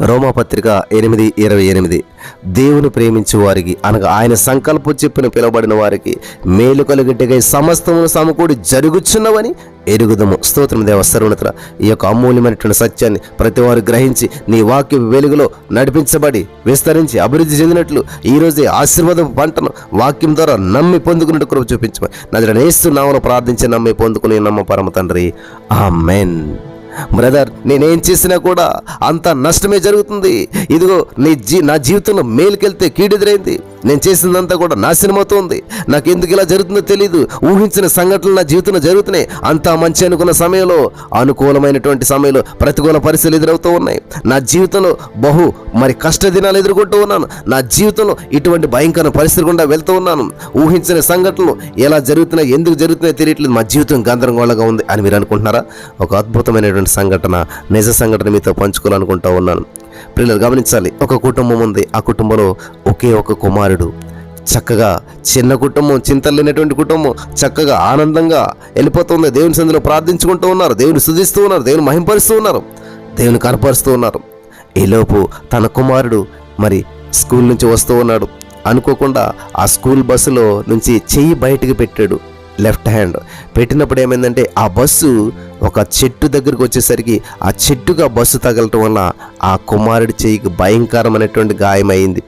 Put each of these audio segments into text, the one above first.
రోమాపత్రిక ఎనిమిది ఇరవై ఎనిమిది. దేవుని ప్రేమించు వారికి అనగా ఆయన సంకల్పం చెప్పిన పిలువబడిన వారికి మేలు కలిగిట్టుగా సమస్తమును సమకూడి జరుగుచున్నవని ఎరుగుదము. స్తోత్రం దేవ సర్వనత్ర ఈ యొక్క అమూల్యమైనటువంటి సత్యాన్ని ప్రతివారు గ్రహించి నీ వాక్య వెలుగులో నడిపించబడి విస్తరించి అభివృద్ధి చెందినట్లు ఈరోజే ఆశీర్వాద ఆశీర్వాదం పంటను వాక్యం ద్వారా నమ్మి పొందుకున్నట్టు కూడా చూపించమని నజర నేస్తు నామను ప్రార్థించి నమ్మి పొందుకుని నమ్మ పరమ తండ్రి. ఆ మెయిన్ బ్రదర్ నేనేం చేసినా కూడా అంత నష్టమే జరుగుతుంది. ఇదిగో నీ జీ నా జీవితంలో మేలుకెళ్తే కీడెదురైంది నేను చేసిందంతా కూడా నాశనం నాకు ఎందుకు ఇలా జరుగుతుందో తెలియదు ఊహించిన సంఘటనలు నా జీవితంలో జరుగుతున్నాయి. అంతా మంచి అనుకున్న సమయంలో అనుకూలమైనటువంటి సమయంలో ప్రతికూల పరిస్థితులు ఎదురవుతూ ఉన్నాయి. నా జీవితంలో బహు మరి కష్ట దినాలు ఎదుర్కొంటూ ఉన్నాను. నా జీవితంలో ఇటువంటి భయంకర పరిస్థితి గుండా వెళ్తూ ఉన్నాను. ఊహించిన సంఘటనలు ఎలా జరుగుతున్నాయి ఎందుకు జరుగుతున్నాయో తెలియట్లేదు. మా జీవితం గందరగోళంగా ఉంది అని మీరు అనుకుంటున్నారా? ఒక అద్భుతమైనటువంటి సంఘటన నిజ సంఘటన మీతో పంచుకోవాలనుకుంటా ఉన్నాను. పిల్లలు గమనించాలి. ఒక కుటుంబం ఉంది. ఆ కుటుంబంలో ఒకే ఒక కుమారుడు. చక్కగా చిన్న కుటుంబం చింతలు లేనటువంటి కుటుంబం చక్కగా ఆనందంగా వెళ్ళిపోతుంది దేవుని సందులో ప్రార్థించుకుంటూ ఉన్నారు. దేవుని స్థుతిస్తూ ఉన్నారు. దేవుని మహింపరుస్తూ ఉన్నారు. దేవుని కనపరుస్తూ ఉన్నారు. ఈలోపు తన కుమారుడు మరి స్కూల్ నుంచి వస్తూ ఉన్నాడు. అనుకోకుండా ఆ స్కూల్ బస్సులో నుంచి చెయ్యి బయటికి పెట్టాడు. Left hand. పెట్టినప్పుడు ఏమైందంటే ఆ బస్సు ఒక చెట్టు దగ్గరకు వచ్చేసరికి ఆ చెట్టుగా బస్సు తగలటం వల్ల ఆ కుమారుడి చెయ్యికి భయంకరమైనటువంటి గాయమైంది.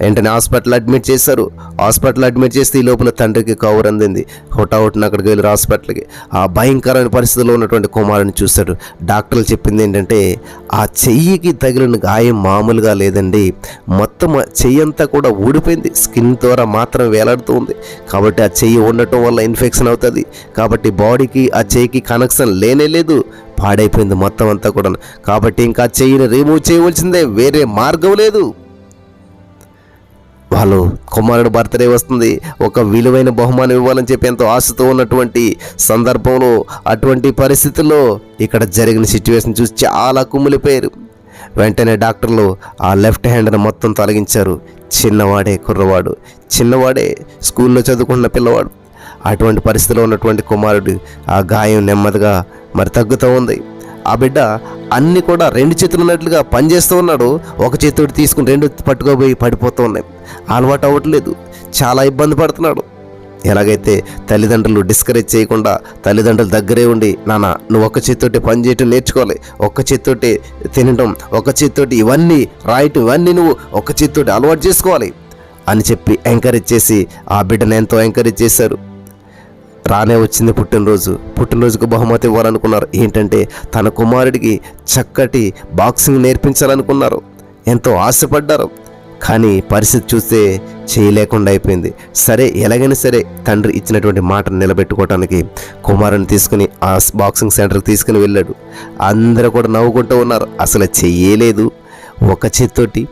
వెంటనే హాస్పిటల్ అడ్మిట్ చేశారు. హాస్పిటల్ అడ్మిట్ చేస్తే ఈ లోపల తండ్రికి కవర్ అందింది. హుటాహుటిన అక్కడికి వెళ్ళి హాస్పిటల్కి. ఆ భయంకరమైన పరిస్థితిలో ఉన్నటువంటి కుమారుని చూశాడు. డాక్టర్లు చెప్పింది ఏంటంటే ఆ చెయ్యికి తగిలిన గాయం మామూలుగా లేదండి. మొత్తం చెయ్యి అంతా కూడా ఊడిపోయింది. స్కిన్ ద్వారా మాత్రం వేలాడుతూ ఉంది కాబట్టి ఆ చెయ్యి ఉండటం వల్ల ఇన్ఫెక్షన్ అవుతుంది. కాబట్టి బాడీకి ఆ చెయ్యికి కనెక్షన్ లేనే లేదు. పాడైపోయింది మొత్తం అంతా కూడా కాబట్టి ఇంకా చెయ్యిని రిమూవ్ చేయవలసిందే. వేరే మార్గం లేదు. వాళ్ళు కుమారుడు బర్త్డే వస్తుంది. ఒక విలువైన బహుమానం ఇవ్వాలని చెప్పి ఎంతో ఆశతో ఉన్నటువంటి సందర్భంలో అటువంటి పరిస్థితుల్లో ఇక్కడ జరిగిన సిచ్యువేషన్ చూసి చాలా కుమ్మిలిపోయారు వెంటనే డాక్టర్లు ఆ లెఫ్ట్ హ్యాండ్ని మొత్తం తొలగించారు. చిన్నవాడే కుర్రవాడు. చిన్నవాడే స్కూల్లో చదువుకున్న పిల్లవాడు. అటువంటి పరిస్థితిలో ఉన్నటువంటి కుమారుడు ఆ గాయం నెమ్మదిగా మరి తగ్గుతూ ఉంది. ఆ బిడ్డ అన్ని కూడా రెండు చేతులు ఉన్నట్లుగా పనిచేస్తూ ఉన్నాడు. ఒక చేతుడు తీసుకుని రెండు పట్టుకోబోయి పడిపోతూ ఉన్నాయి. అలవాటు అవ్వట్లేదు. చాలా ఇబ్బంది పడుతున్నాడు. ఎలాగైతే తల్లిదండ్రులు డిస్కరేజ్ చేయకుండా తల్లిదండ్రుల దగ్గరే ఉండి నాన్న నువ్వు ఒక్క చేత్తోటి పని చేయటం నేర్చుకోవాలి. ఒక్క చేత్తోటి తినటం ఒక్క చేత్తోటి ఇవన్నీ రాయటం ఇవన్నీ నువ్వు ఒక్క చేత్తోటి అలవాటు చేసుకోవాలి అని చెప్పి ఎంకరేజ్ చేసి ఆ బిడ్డను ఎంతో ఎంకరేజ్ చేశారు. రానే వచ్చింది పుట్టినరోజు. పుట్టినరోజుకు బహుమతి ఇవ్వాలనుకున్నారు. ఏంటంటే తన కుమారుడికి చక్కటి బాక్సింగ్ నేర్పించాలనుకున్నారు. ఎంతో ఆశపడ్డారు. కానీ పరిస్థితి చూస్తే చేయలేకుండా అయిపోయింది. సరే ఎలాగైనా సరే తండ్రి ఇచ్చినటువంటి మాటను నిలబెట్టుకోవడానికి కుమారుని తీసుకుని ఆ బాక్సింగ్ సెంటర్కి తీసుకుని వెళ్ళాడు. అందరూ కూడా నవ్వుకుంటూ ఉన్నారు. అసలు చెయ్యలేదు ఒక చేత్తోటి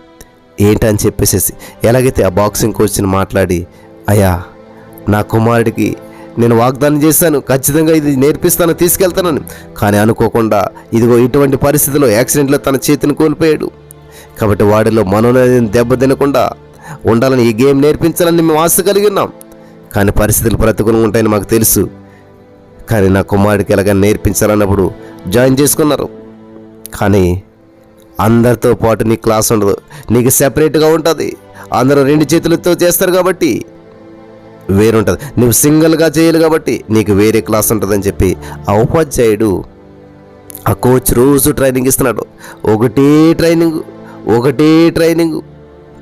ఏంటని చెప్పేసేసి ఎలాగైతే ఆ బాక్సింగ్ కోచ్ని మాట్లాడి అయ్యా నా కుమారుడికి నేను వాగ్దానం చేశాను. ఖచ్చితంగా ఇది నేర్పిస్తాను తీసుకెళ్తానని. కానీ అనుకోకుండా ఇదిగో ఇటువంటి పరిస్థితిలో యాక్సిడెంట్లో తన చేతిని కోల్పోయాడు. కాబట్టి వాడిలో మనోనయం దెబ్బతినకుండా ఉండాలని ఈ గేమ్ నేర్పించాలని మేము ఆశ కలిగి ఉన్నాం. కానీ పరిస్థితులు ప్రతికూలంగా ఉంటాయని మాకు తెలుసు. కానీ నా కుమారుడికి ఎలాగ నేర్పించాలన్నప్పుడు జాయిన్ చేసుకున్నారు. కానీ అందరితో పాటు నీ క్లాస్ ఉండదు. నీకు సెపరేట్గా ఉంటుంది. అందరూ రెండు చేతులతో చేస్తారు కాబట్టి వేరుంటుంది. నువ్వు సింగిల్గా చేయాలి కాబట్టి నీకు వేరే క్లాస్ ఉంటుందని చెప్పి ఆ ఉపాధ్యాయుడు ఆ కోచ్ రోజు ట్రైనింగ్ ఇస్తున్నాడు. ఒకటే ట్రైనింగ్ ఒకటే ట్రైనింగ్.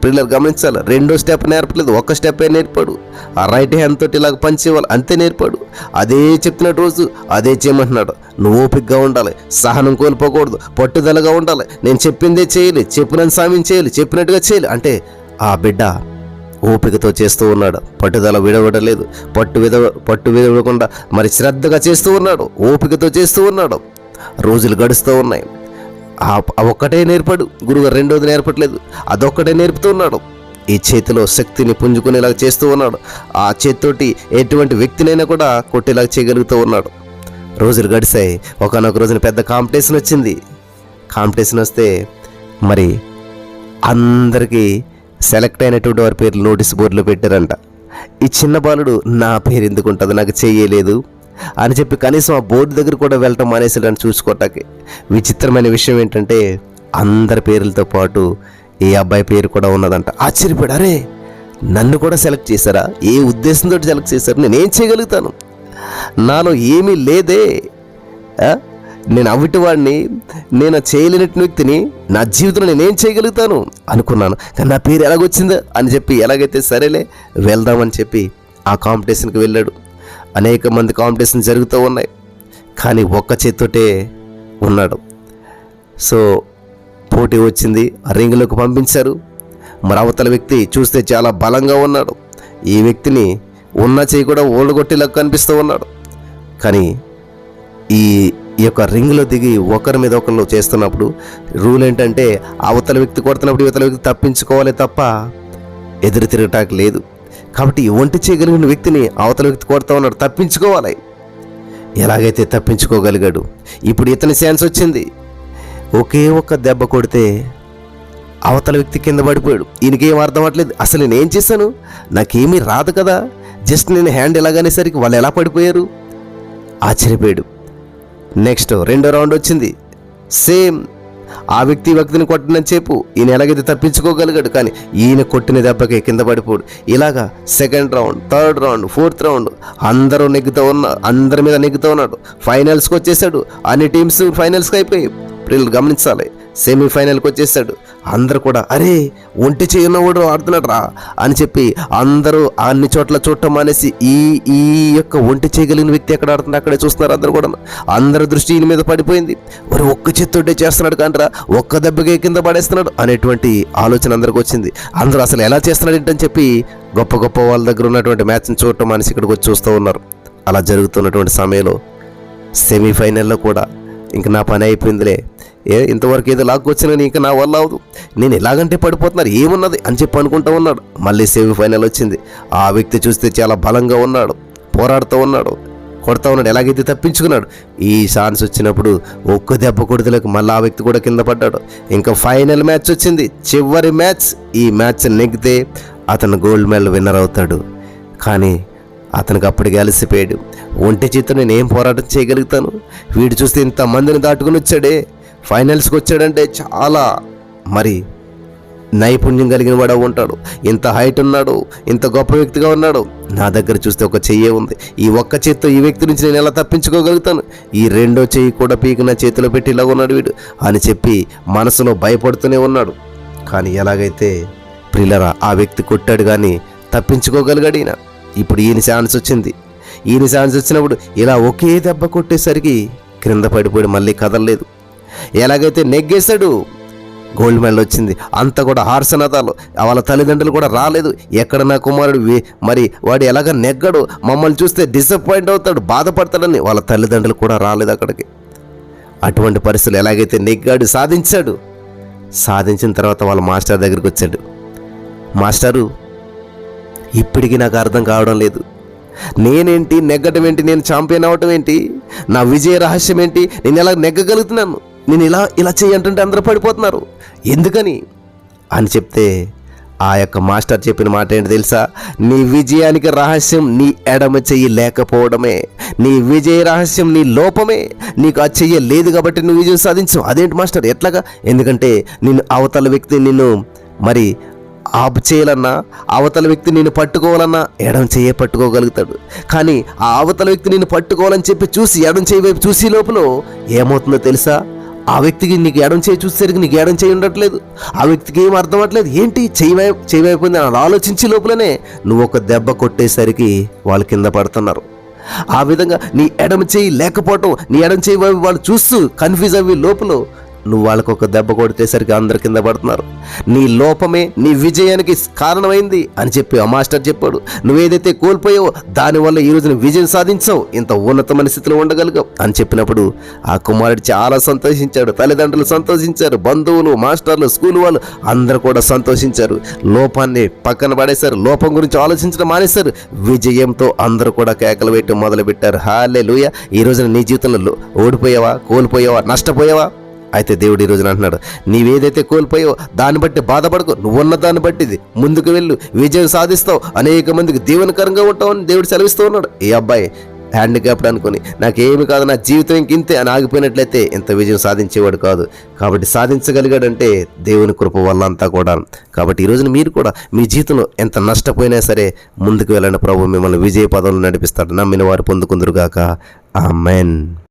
పిల్లలు గమనించాలి. రెండో స్టెప్ నేర్పలేదు ఒక స్టెప్పే నేర్పాడు. ఆ రైట్ హ్యాండ్ తోటి ఇలాగ పనిచేయాలి అంతే నేర్పాడు. అదే చెప్తున్నాడు రోజు అదే చేయమంటున్నాడు. నువ్వు ఓపికగా ఉండాలి సహనం కోల్పోకూడదు పట్టుదలగా ఉండాలి. నేను చెప్పిందే చేయాలి చెప్పినంత సామ్యం చేయాలి చెప్పినట్టుగా చేయాలి. అంటే ఆ బిడ్డ ఓపికతో చేస్తూ ఉన్నాడు. పట్టుదల విడవడలేదు. పట్టు విధ పట్టు విడవకుండా మరి శ్రద్ధగా చేస్తూ ఉన్నాడు. ఓపికతో చేస్తూ ఉన్నాడు. రోజులు గడుస్తూ ఉన్నాయి. ఆ ఒక్కటే నేర్పాడు. గురుగారు రెండోది నేర్పట్లేదు. అదొక్కటే నేర్పుతూ ఉన్నాడు. ఈ చేతిలో శక్తిని పుంజుకునేలాగా చేస్తూ ఉన్నాడు. ఆ చేతితోటి ఎటువంటి వ్యక్తినైనా కూడా కొట్టేలాగా చేయగలుగుతూ ఉన్నాడు. రోజులు గడిచాయి ఒకనొక రోజున పెద్ద కాంపిటీషన్ వచ్చింది. కాంపిటీషన్ వస్తే మరి అందరికీ సెలెక్ట్ అయినటువంటి వారి పేర్లు నోటీస్ బోర్డులో పెట్టారంట. ఈ చిన్న బాలుడు నా పేరు ఎందుకు ఉంటుంది? నాకు చేయలేదు అని చెప్పి కనీసం ఆ బోర్డు దగ్గర కూడా వెళ్ళటం మానేసాడని చూసుకోవటానికి విచిత్రమైన విషయం ఏంటంటే అందరి పేర్లతో పాటు ఈ అబ్బాయి పేరు కూడా ఉన్నదంట. ఆశ్చర్యపోయాడు అరే నన్ను కూడా సెలెక్ట్ చేశారా? ఏ ఉద్దేశంతో సెలెక్ట్ చేశారు? నేనేం చేయగలుగుతాను? నాలో ఏమీ లేదే నేను అవిటివాడిని నేను చేయలేనట్టు వ్యక్తిని నా జీవితంలో నేనేం చేయగలుగుతాను అనుకున్నాను. కానీ నా పేరు ఎలాగొచ్చిందో అని చెప్పి ఎలాగైతే సరేలే వెళ్దామని చెప్పి ఆ కాంపిటీషన్కి వెళ్ళాడు. అనేక మంది కాంపిటీషన్ జరుగుతూ ఉన్నాయి. కానీ ఒక్క చేత్తోటే ఉన్నాడు. సో పోటీ వచ్చింది. రింగ్లోకి పంపించారు. మరి అవతల వ్యక్తి చూస్తే చాలా బలంగా ఉన్నాడు. ఈ వ్యక్తిని ఉన్న చేయి కూడా ఓళ్ళగొట్టేలా కనిపిస్తూ ఉన్నాడు. కానీ ఈ ఈ యొక్క రింగ్లో దిగి ఒకరి మీద ఒకరు చేస్తున్నప్పుడు రూల్ ఏంటంటే అవతల వ్యక్తి కొడుతున్నప్పుడు ఇవతల వ్యక్తి తప్పించుకోవాలి తప్ప ఎదురు తిరగటానికి లేదు. కాబట్టి ఒంటి చేయగలిగిన వ్యక్తిని అవతల వ్యక్తి కొడతా ఉన్నాడు తప్పించుకోవాలి. ఎలాగైతే తప్పించుకోగలిగాడు ఇప్పుడు ఇతని ఛాన్స్ వచ్చింది. ఒకే ఒక్క దెబ్బ కొడితే అవతల వ్యక్తి కింద పడిపోయాడు. ఈయనకేం అర్థం అవ్వట్లేదు. అసలు నేనేం చేశాను? నాకేమీ రాదు కదా. జస్ట్ నేను హ్యాండ్ ఎలాగనేసరికి వాళ్ళు ఎలా పడిపోయారు? ఆశ్చర్యపోయాడు. నెక్స్ట్ రెండో రౌండ్ వచ్చింది. సేమ్ ఆ వ్యక్తి వ్యక్తిని కొట్టినని చెప్పు ఈయన ఎలాగైతే తప్పించుకోగలిగాడు కానీ ఈయన కొట్టిన దెబ్బకి కింద పడిపోడు. ఇలాగా second round third round fourth round అందరూ నెగ్గుతూ ఉన్న అందరి మీద నెగ్గుతూ ఉన్నాడు. ఫైనల్స్కి వచ్చేసాడు. అన్ని టీమ్స్ ఫైనల్స్కి అయిపోయి వీళ్ళు గమనించాలి. సెమీఫైనల్కి వచ్చేసాడు అందరూ కూడా అరే ఒంటి చేయనవాడు ఆడుతున్నాడు రా అని చెప్పి అందరూ అన్ని చోట్ల చూడటం మానేసి ఈ ఈ యొక్క ఒంటి చేయగలిగిన వ్యక్తి ఎక్కడ ఆడుతున్నాడు అక్కడే చూస్తున్నారు అందరూ కూడా అందరి దృష్టి ఈయన మీద పడిపోయింది. మరి ఒక్క చేత్తోటే చేస్తున్నాడు కానరా ఒక్క దెబ్బకే కింద పడేస్తున్నాడు అనేటువంటి ఆలోచన అందరికి వచ్చింది. అందరూ అసలు ఎలా చేస్తున్నాడు ఏంటని చెప్పి గొప్ప గొప్ప వాళ్ళ దగ్గర ఉన్నటువంటి మ్యాచ్ని చూడటం మానేసి ఇక్కడికి వచ్చి చూస్తూ ఉన్నారు. అలా జరుగుతున్నటువంటి సమయంలో సెమీఫైనల్లో కూడా ఇంక నా పని అయిపోయిందిలే. ఏ ఇంతవరకు ఏదో లాక్కొచ్చినా ఇంకా నా వల్ల అవదు. నేను ఎలాగంటే పడిపోతున్నారు ఏమున్నది అని చెప్పి అనుకుంటూ ఉన్నాడు. మళ్ళీ సెమీఫైనల్ వచ్చింది. ఆ వ్యక్తి చూస్తే చాలా బలంగా ఉన్నాడు పోరాడుతూ ఉన్నాడు కొడతా ఉన్నాడు ఎలాగైతే తప్పించుకున్నాడు. ఈ ఛాన్స్ వచ్చినప్పుడు ఒక్క దెబ్బ కొడుతులకు మళ్ళీ ఆ వ్యక్తి కూడా కింద పడ్డాడు. ఇంకా ఫైనల్ మ్యాచ్ వచ్చింది. చివరి మ్యాచ్ ఈ మ్యాచ్ నెగ్గితే అతను గోల్డ్ మెడల్ విన్నర్ అవుతాడు. కానీ అతనికి అప్పటికి అలసిపోయాడు. ఒంటి చేతితో నేను ఏం పోరాటం చేయగలుగుతాను? వీడు చూస్తే ఇంతమందిని దాటుకుని వచ్చాడే. ఫైనల్స్కి వచ్చాడంటే చాలా. మరి నైపుణ్యం కలిగిన వాడు ఉంటాడు. ఇంత హైట్ ఉన్నాడు ఇంత గొప్ప వ్యక్తిగా ఉన్నాడు. నా దగ్గర చూస్తే ఒక చెయ్యే ఉంది. ఈ ఒక్క చేత్తో ఈ వ్యక్తి నుంచి నేను ఎలా తప్పించుకోగలుగుతాను? ఈ రెండో చెయ్యి కూడా పీకి నా చేతిలో పెట్టి ఇలా ఉన్నాడు వీడు అని చెప్పి మనసులో భయపడుతూనే ఉన్నాడు. కానీ ఎలాగైతే ప్రిలరా ఆ వ్యక్తి కొట్టాడు కానీ తప్పించుకోగలిగాడు ఈయన. ఇప్పుడు ఈయన ఛాన్స్ వచ్చింది. ఈయన ఛాన్స్ వచ్చినప్పుడు ఇలా ఒకే దెబ్బ కొట్టేసరికి క్రింద పడిపోయి మళ్ళీ కదలలేదు. ఎలాగైతే నెగ్గేశాడు గోల్డ్ మెడల్ వచ్చింది. అంతా కూడా హార్సనాథాలు వాళ్ళ తల్లిదండ్రులు కూడా రాలేదు. ఎక్కడ నా కుమారుడు మరి వాడు ఎలాగ నెగ్గడు మమ్మల్ని చూస్తే డిసప్పాయింట్ అవుతాడు బాధపడతాడని వాళ్ళ తల్లిదండ్రులు కూడా రాలేదు అక్కడికి. అటువంటి పరిస్థితులు ఎలాగైతే నెగ్గాడు సాధించాడు సాధించిన తర్వాత వాళ్ళ మాస్టర్ దగ్గరికి వచ్చాడు. మాస్టరు ఇప్పటికీ నాకు అర్థం కావడం లేదు. నేనేంటి నెగ్గడం ఏంటి నేను ఛాంపియన్ అవటం ఏంటి నా విజయ రహస్యం ఏంటి నేను ఎలా నెగ్గగలుగుతున్నాను? నేను ఇలా ఇలా చేయంటుంటే అందరూ పడిపోతున్నారు. ఎందుకని? అని చెప్తే ఆ యొక్క మాస్టర్ చెప్పిన మాట ఏంటి తెలుసా? నీ విజయానికి రహస్యం నీ ఎడమ చెయ్యి లేకపోవడమే. నీ విజయ రహస్యం నీ లోపమే. నీకు ఆ చెయ్యి లేదు కాబట్టి నువ్వు విజయం సాధించవు. అదేంటి మాస్టర్? ఎట్లాగా? ఎందుకంటే నిన్ను అవతల వ్యక్తి నిన్ను మరి ఆపు చేయాలన్నా అవతల వ్యక్తి నేను పట్టుకోవాలన్నా ఎడం చెయ్యే పట్టుకోగలుగుతాడు. కానీ ఆ అవతల వ్యక్తి నేను పట్టుకోవాలని చెప్పి చూసి ఎడం చేయి వైపు చూసి లోపల ఏమవుతుందో తెలుసా? ఆ వ్యక్తికి నీకు ఎడం చేయి చూసేసరికి నీకు ఎడం చేయి ఉండట్లేదు. ఆ వ్యక్తికి ఏం అర్థం అవ్వట్లేదు. ఏంటి? చేయవై చేయవైపోయింది అని ఆలోచించి లోపలనే నువ్వు ఒక దెబ్బ కొట్టేసరికి వాళ్ళు కింద పడుతున్నారు. ఆ విధంగా నీ ఎడమ చేయి లేకపోవటం నీ ఎడమ చేయి వాళ్ళు చూస్తూ కన్ఫ్యూజ్ అయ్యి లోపల నువ్వు వాళ్ళకు ఒక దెబ్బ కొడితేసరికి అందరి కింద పడుతున్నారు. నీ లోపమే నీ విజయానికి కారణమైంది అని చెప్పి ఆ మాస్టర్ చెప్పాడు. నువ్వేదైతే కోల్పోయావో దానివల్ల ఈ రోజున నువ్వు విజయం సాధించావు. ఇంత ఉన్నతమైన స్థితిలో ఉండగలిగావు అని చెప్పినప్పుడు ఆ కుమారుడు చాలా సంతోషించాడు. తల్లిదండ్రులు సంతోషించారు. బంధువులు మాస్టర్లు స్కూల్ వాళ్ళు అందరూ కూడా సంతోషించారు. లోపాన్ని పక్కన పడేశారు. లోపం గురించి ఆలోచించడం మానేశారు. విజయంతో అందరూ కూడా కేకలు వేయటం మొదలుపెట్టారు. హాలే లూయ ఈ రోజున నీ జీవితంలో ఓడిపోయావా? కోల్పోయావా? నష్టపోయావా? అయితే దేవుడు ఈ రోజున అంటున్నాడు నీవేదైతే కోల్పోయావో దాన్ని బట్టి బాధపడకు నువ్వున్న దాన్ని బట్టి ఇది. ముందుకు వెళ్ళు విజయం సాధిస్తావు అనేక మందికి దీవెనకరంగా ఉంటావు అని దేవుడు సెలవిస్తూ ఉన్నాడు. ఈ అబ్బాయి హ్యాండిక్యాప్డ్ అనుకుని నాకేమి కాదు నా జీవితం ఇంకింతే అని ఆగిపోయినట్లయితే ఇంత విజయం సాధించేవాడు కాదు. కాబట్టి సాధించగలిగాడంటే దేవుని కృప వల్ల అంతా కూడా. కాబట్టి ఈ రోజున మీరు కూడా మీ జీవితంలో ఎంత నష్టపోయినా సరే ముందుకు వెళ్ళండి ప్రభు. మిమ్మల్ని విజయ పదంలో నడిపిస్తాడు. నమ్మిన వారు పొందుకుందరుగాక ఆ మెన్